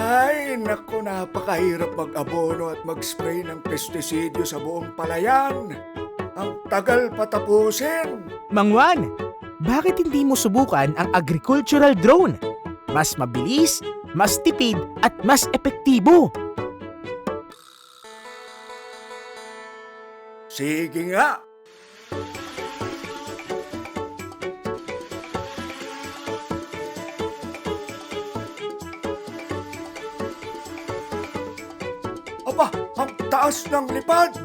Ay, naku, napakahirap mag-abono at mag-spray ng pestisidyo sa buong palayan. Ang tagal patapusin. Mang Juan, bakit hindi mo subukan ang agricultural drone? Mas mabilis, mas tipid, at mas epektibo. Sige nga. Aba, ang taas ng lipad.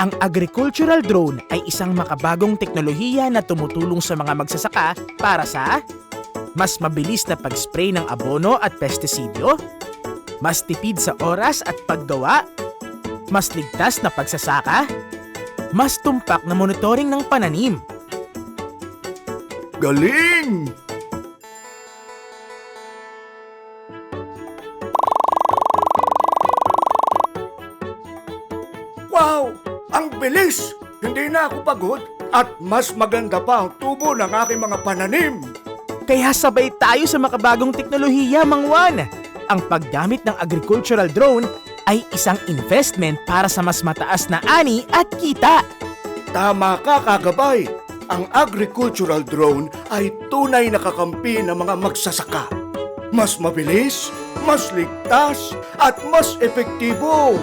Ang agricultural drone ay isang makabagong teknolohiya na tumutulong sa mga magsasaka para sa mas mabilis na pag-spray ng abono at pestisidyo, mas tipid sa oras at paggawa, mas ligtas na pagsasaka, mas tumpak na monitoring ng pananim, Galing! Bilis! Hindi na ako pagod at mas maganda pa ang tubo ng aking mga pananim. Kaya sabay tayo sa makabagong teknolohiya, Mang Juan. Ang paggamit ng agricultural drone ay isang investment para sa mas mataas na ani at kita. Tama ka, kagabay. Ang agricultural drone ay tunay na kakampi ng mga magsasaka. Mas mabilis, mas ligtas, at mas epektibo.